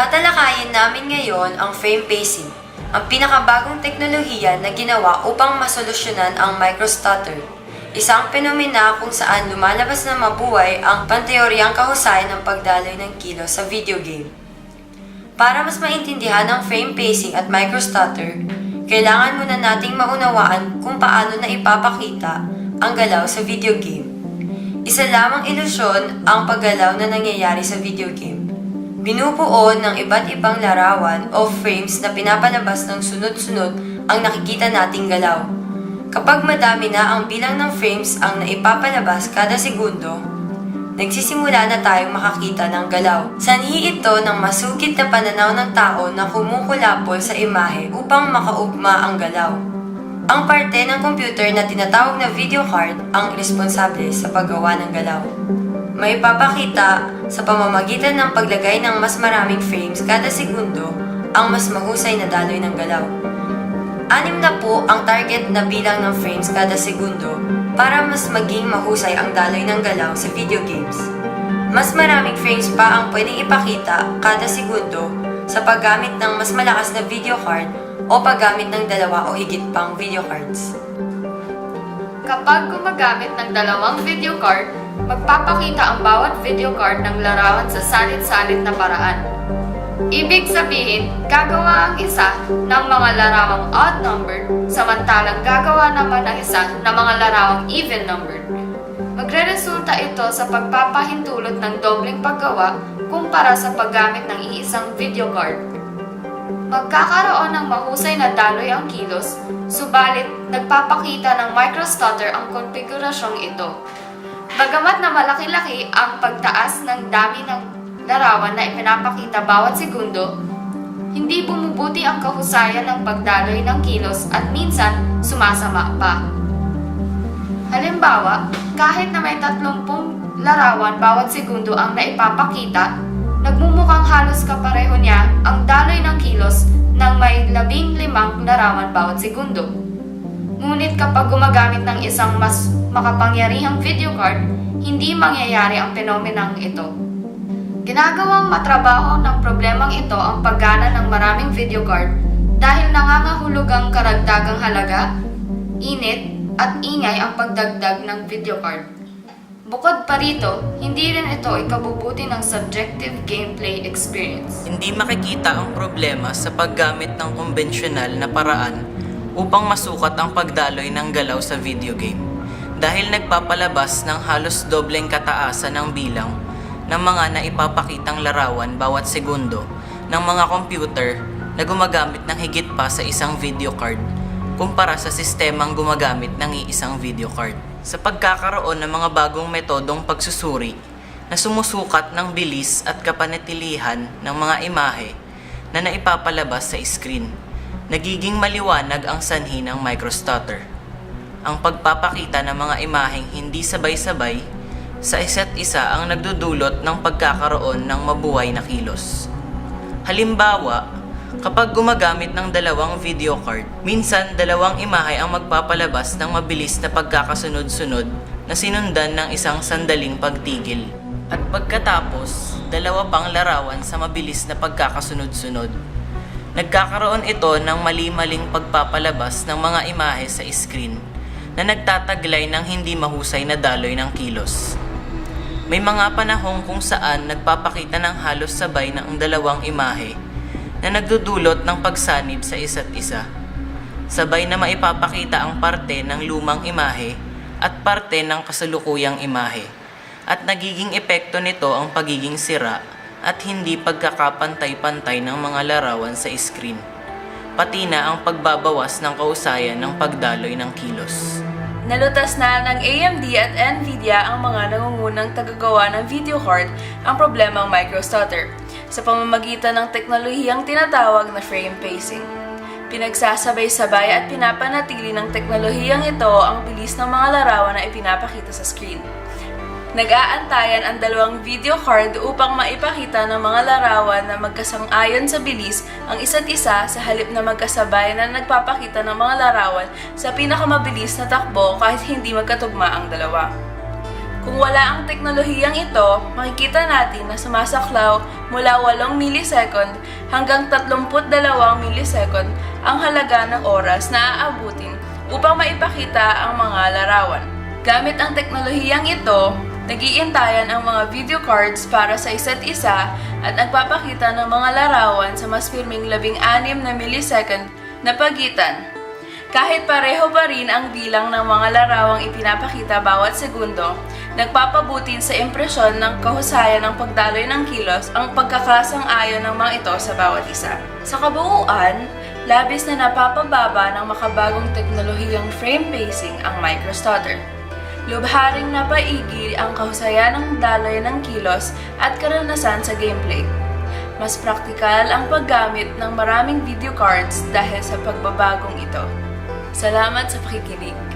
Tatalakayin namin ngayon ang frame pacing, ang pinakabagong teknolohiya na ginawa upang masolusyonan ang microstutter. Isang penomena kung saan lumalabas na mabuhay ang panteoryang kahusayan ng pagdaloy ng kilos sa video game. Para mas maintindihan ang frame pacing at microstutter, kailangan muna nating maunawaan kung paano na ipapakita ang galaw sa video game. Isa lamang ilusyon ang paggalaw na nangyayari sa video game. Binubuo ng iba't ibang larawan o frames na pinapalabas ng sunod-sunod ang nakikita nating galaw. Kapag madami na ang bilang ng frames ang naipapalabas kada segundo, nagsisimula na tayong makakita ng galaw. Sanhi ito ng masugid na pananaw ng tao na kumukulapol sa imahe upang makaugma ang galaw. Ang parte ng computer na tinatawag na video card ang responsable sa paggawa ng galaw. May papakita sa pamamagitan ng paglagay ng mas maraming frames kada segundo ang mas mahusay na daloy ng galaw. Anim na po ang target na bilang ng frames kada segundo para mas maging mahusay ang daloy ng galaw sa video games. Mas maraming frames pa ang pwedeng ipakita kada segundo sa paggamit ng mas malakas na video card o paggamit ng dalawa o higit pang video cards. Kapag gumagamit ng dalawang video card, magpapakita ang bawat video card ng larawan sa salit-salit na paraan. Ibig sabihin, gagawa ang isa ng mga larawang odd numbered, samantalang gagawa naman ang isa ng mga larawang even numbered. Magre-resulta ito sa pagpapahintulot ng dobleng paggawa kumpara sa paggamit ng iisang video card. Magkakaroon ng mahusay na daloy ang kilos, subalit nagpapakita ng microstutter ang konfigurasyong ito. Bagamat na malaki-laki ang pagtaas ng dami ng larawan na ipinapakita bawat segundo, hindi bumubuti ang kahusayan ng pagdaloy ng kilos at minsan sumasama pa. Halimbawa, kahit na may 30 larawan bawat segundo ang naipapakita, nagmumukhang halos kapareho niya ang daloy ng kilos ng may 15 larawan bawat segundo. Ngunit kapag gumagamit ng isang mas makapangyarihang video card, hindi mangyayari ang fenomenang ito. Ginagawang matrabaho ng problemang ito ang paggana ng maraming video card dahil nangangahulog ang karagdagang halaga, init, at ingay ang pagdagdag ng video card. Bukod pa rito, hindi rin ito ikabubuti ng subjective gameplay experience. Hindi makikita ang problema sa paggamit ng konbensyonal na paraan upang masukat ang pagdaloy ng galaw sa video game dahil nagpapalabas ng halos dobleng kataasan ng bilang ng mga naipapakitang larawan bawat segundo ng mga computer na gumagamit ng higit pa sa isang video card kumpara sa sistemang gumagamit ng iisang video card. Sa pagkakaroon ng mga bagong metodong pagsusuri na sumusukat ng bilis at kapanatilihan ng mga imahe na naipapalabas sa screen, nagiging maliwanag ang sanhi ng microstutter. Ang pagpapakita ng mga imaheng hindi sabay-sabay sa isa't isa ang nagdudulot ng pagkakaroon ng mabuhay na kilos. Halimbawa, kapag gumagamit ng dalawang video card, minsan dalawang imahe ang magpapalabas ng mabilis na pagkakasunod-sunod na sinundan ng isang sandaling pagtigil. At pagkatapos, dalawa pang larawan sa mabilis na pagkakasunod-sunod. Nagkakaroon ito ng mali-maling pagpapalabas ng mga imahe sa screen na nagtataglay ng hindi mahusay na daloy ng kilos. May mga panahong kung saan nagpapakita ng halos sabay ng dalawang imahe na nagdudulot ng pagsanib sa isa't isa. Sabay na maipapakita ang parte ng lumang imahe at parte ng kasalukuyang imahe. At nagiging epekto nito ang pagiging sira at hindi pagkakapantay-pantay ng mga larawan sa screen. Pati na ang pagbabawas ng kausayan ng pagdaloy ng kilos. Nalutas na ng AMD at Nvidia ang mga nangungunang tagagawa ng video card ang problemang microstutter sa pamamagitan ng teknolohiyang tinatawag na frame pacing. Pinagsasabay-sabay at pinapanatili ng teknolohiyang ito ang bilis ng mga larawan na ipinapakita sa screen. Nag-aantayan ang dalawang video card upang maipakita ng mga larawan na magkasang-ayon sa bilis ang isa't isa sa halip na magkasabay na nagpapakita ng mga larawan sa pinakamabilis na takbo kahit hindi magkatugma ang dalawa. Kung wala ang teknolohiyang ito, makikita natin na sumasaklaw mula 8 millisecond hanggang 32 millisecond ang halaga ng oras na aabutin upang maipakita ang mga larawan. Gamit ang teknolohiyang ito, nagiintayan ang mga video cards para sa isa't isa at nagpapakita ng mga larawan sa mas pirming 16 na millisecond na pagitan kahit pareho pa rin ang bilang ng mga larawang ipinapakita bawat segundo, nagpapabutin sa impresyon ng kahusayan ng pagdaloy ng kilos ang pagkakasang-ayon ng mga ito sa bawat isa. Sa kabuuan, labis na napapababa ng makabagong teknolohiyang frame pacing ang microstutter. Lubharing napaigi ang kahusayan ng daloy ng kilos at karanasan sa gameplay. Mas praktikal ang paggamit ng maraming video cards dahil sa pagbabagong ito. Salamat sa pakikinig.